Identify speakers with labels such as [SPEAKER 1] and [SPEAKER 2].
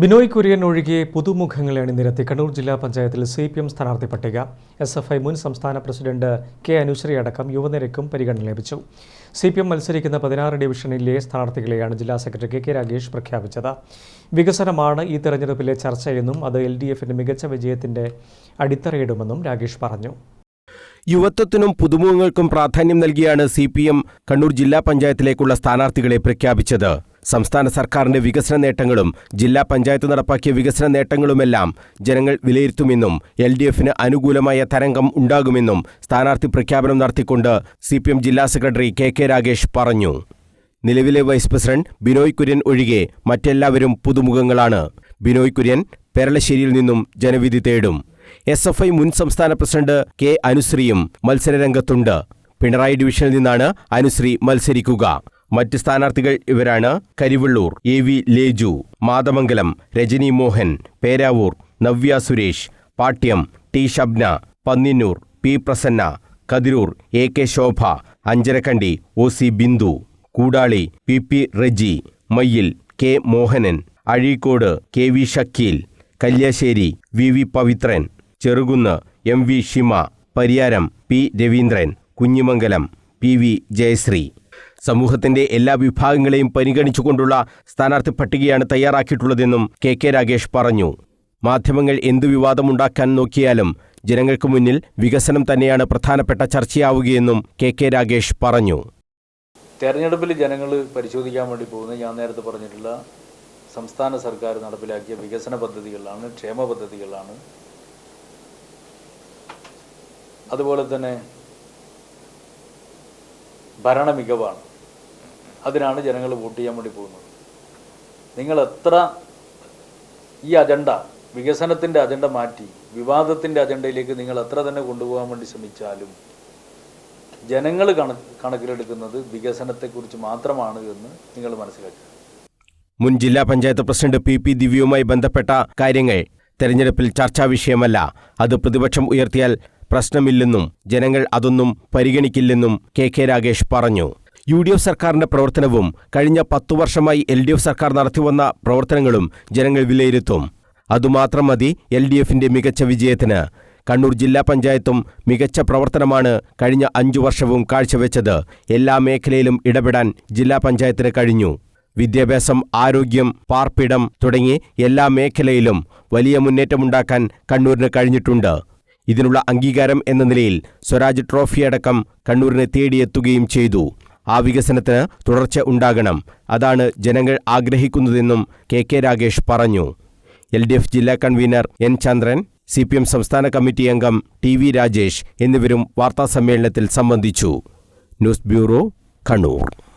[SPEAKER 1] ബിനോയ് കുര്യൻ ഒഴികെ പുതുമുഖങ്ങളെ അണിനിരത്തി കണ്ണൂർ ജില്ലാ പഞ്ചായത്തിൽ സി പി എം സ്ഥാനാർത്ഥി പട്ടിക. എസ് എഫ് ഐ മുൻ സംസ്ഥാന പ്രസിഡന്റ് കെ അനുശ്രീ അടക്കം യുവനിരക്കും പരിഗണന ലഭിച്ചു. സി പി എം മത്സരിക്കുന്ന പതിനാറ് ഡിവിഷനിലെ സ്ഥാനാർത്ഥികളെയാണ് ജില്ലാ സെക്രട്ടറി കെ കെ രാഗേഷ് പ്രഖ്യാപിച്ചത്. വികസനമാണ് ഈ തെരഞ്ഞെടുപ്പിലെ ചർച്ചയെന്നും അത് എൽ ഡി എഫിന്റെ മികച്ച വിജയത്തിന്റെ അടിത്തറയിടുമെന്നും രാഗേഷ് പറഞ്ഞു.
[SPEAKER 2] യുവത്വത്തിനും പുതുമുഖങ്ങൾക്കും പ്രാധാന്യം നൽകിയാണ് സി പി എം കണ്ണൂർ ജില്ലാ പഞ്ചായത്തിലേക്കുള്ള സ്ഥാനാർത്ഥികളെ പ്രഖ്യാപിച്ചത്. സംസ്ഥാന സർക്കാരിന്റെ വികസന നേട്ടങ്ങളും ജില്ലാ പഞ്ചായത്ത് നടപ്പാക്കിയ വികസന നേട്ടങ്ങളുമെല്ലാം ജനങ്ങൾ വിലയിരുത്തുമെന്നും എൽ ഡി എഫിന് അനുകൂലമായ തരംഗം ഉണ്ടാകുമെന്നും സ്ഥാനാർത്ഥി പ്രഖ്യാപനം നടത്തിക്കൊണ്ട് സി പി എം ജില്ലാ സെക്രട്ടറി കെ കെ രാഗേഷ് പറഞ്ഞു. നിലവിലെ വൈസ് പ്രസിഡന്റ് ബിനോയ് കുര്യൻ ഒഴികെ മറ്റെല്ലാവരും പുതുമുഖങ്ങളാണ്. ബിനോയ് കുര്യൻ പെരളശ്ശേരിയിൽ നിന്നും ജനവിധി തേടും. എസ് എഫ് ഐ മുൻ സംസ്ഥാന പ്രസിഡന്റ് കെ അനുശ്രീയും മത്സരരംഗത്തുണ്ട് പിണറായി ഡിവിഷനിൽ നിന്നാണ് അനുശ്രീ മത്സരിക്കുക. മറ്റ് സ്ഥാനാർത്ഥികൾ ഇവരാണ് Karivellur A V Leju Mathamangalam Rajani Mohan Peravoor Navya Suresh Pattiam T Shabna Panniyannur P Prasanna Kathirur A K Shobha Ancharakandy O C Bindu Koodali P P Reji Mayyil K Mohanan Azhikode K V Shakeel Kalliasseri V V Pavithran Cherukunnu M V Shima Pariyaram P Raveendran Kunhimangalam P V Jayashree. സമൂഹത്തിന്റെ എല്ലാ വിഭാഗങ്ങളെയും പരിഗണിച്ചുകൊണ്ടുള്ള സ്ഥാനാർത്ഥി പട്ടികയാണ് തയ്യാറാക്കിയിട്ടുള്ളതെന്നും K K Ragesh പറഞ്ഞു. മാധ്യമങ്ങൾ എന്തു വിവാദമുണ്ടാക്കാൻ നോക്കിയാലും ജനങ്ങൾക്ക് മുന്നിൽ വികസനം തന്നെയാണ് പ്രധാനപ്പെട്ട ചർച്ചയാവുകയെന്നും കെ കെ രാഗേഷ് പറഞ്ഞു.
[SPEAKER 3] തെരഞ്ഞെടുപ്പിൽ ജനങ്ങൾ പരിശോധിക്കാൻ വേണ്ടി പോകുന്നത് ഞാൻ നേരത്തെ പറഞ്ഞിട്ടുള്ള സംസ്ഥാന സർക്കാർ നടപ്പിലാക്കിയ വികസന പദ്ധതികളാണ് ക്ഷേമ പദ്ധതികളാണ്. അതുപോലെ തന്നെ ഭരണ മികവാണ് അതിനാണ് ജനങ്ങൾ വോട്ട് ചെയ്യാൻ വേണ്ടി പോകുന്നത്. നിങ്ങൾ എത്ര ഈ അജണ്ട വികസനത്തിന്റെ അജണ്ട മാറ്റി വിവാദത്തിന്റെ അജണ്ടയിലേക്ക് നിങ്ങൾ എത്ര തന്നെ കൊണ്ടുപോകാൻ വേണ്ടി ശ്രമിച്ചാലും ജനങ്ങൾ കണ കണക്കിലെടുക്കുന്നത് വികസനത്തെക്കുറിച്ച് മാത്രമാണ് എന്ന് നിങ്ങൾ മനസ്സിലാക്കുക.
[SPEAKER 2] മുൻ ജില്ലാ പഞ്ചായത്ത് പ്രസിഡന്റ് പി പി ദിവ്യവുമായി ബന്ധപ്പെട്ട കാര്യങ്ങൾ തെരഞ്ഞെടുപ്പിൽ ചർച്ചാ വിഷയമല്ല. അത് പ്രതിപക്ഷം ഉയർത്തിയാൽ പ്രശ്നമില്ലെന്നും ജനങ്ങൾ അതൊന്നും പരിഗണിക്കില്ലെന്നും കെ കെ രാഗേഷ് പറഞ്ഞു. യു ഡി എഫ് സർക്കാരിന്റെ പ്രവർത്തനവും കഴിഞ്ഞ പത്തു വർഷമായി എൽ ഡി എഫ് സർക്കാർ നടത്തിവന്ന പ്രവർത്തനങ്ങളും ജനങ്ങൾ വിലയിരുത്തും. അതുമാത്രം മതി എൽ ഡി എഫിന്റെ മികച്ച വിജയത്തിന്. കണ്ണൂർ ജില്ലാ പഞ്ചായത്തും മികച്ച പ്രവർത്തനമാണ് കഴിഞ്ഞ അഞ്ചു വർഷവും കാഴ്ചവെച്ചത്. എല്ലാ മേഖലയിലും ഇടപെടാൻ ജില്ലാ പഞ്ചായത്തിന് കഴിഞ്ഞു. വിദ്യാഭ്യാസം ആരോഗ്യം പാർപ്പിടം തുടങ്ങി എല്ലാ മേഖലയിലും വലിയ മുന്നേറ്റമുണ്ടാക്കാൻ കണ്ണൂരിന് കഴിഞ്ഞിട്ടുണ്ട്. ഇതിനുള്ള അംഗീകാരം എന്ന നിലയിൽ സ്വരാജ് ട്രോഫിയടക്കം കണ്ണൂരിനെ തേടിയെത്തുകയും ചെയ്തു. ആ വികസനത്തിന് തുടർച്ച ഉണ്ടാകണം. അതാണ് ജനങ്ങൾ ആഗ്രഹിക്കുന്നതെന്നും കെ കെ രാഗേഷ് പറഞ്ഞു. എൽ ഡി എഫ് ജില്ലാ convener N Chandran C P M സംസ്ഥാന കമ്മിറ്റി അംഗം ടി വി രാജേഷ് എന്നിവരും വാർത്താസമ്മേളനത്തിൽ സംബന്ധിച്ചു. News bureau Kannur.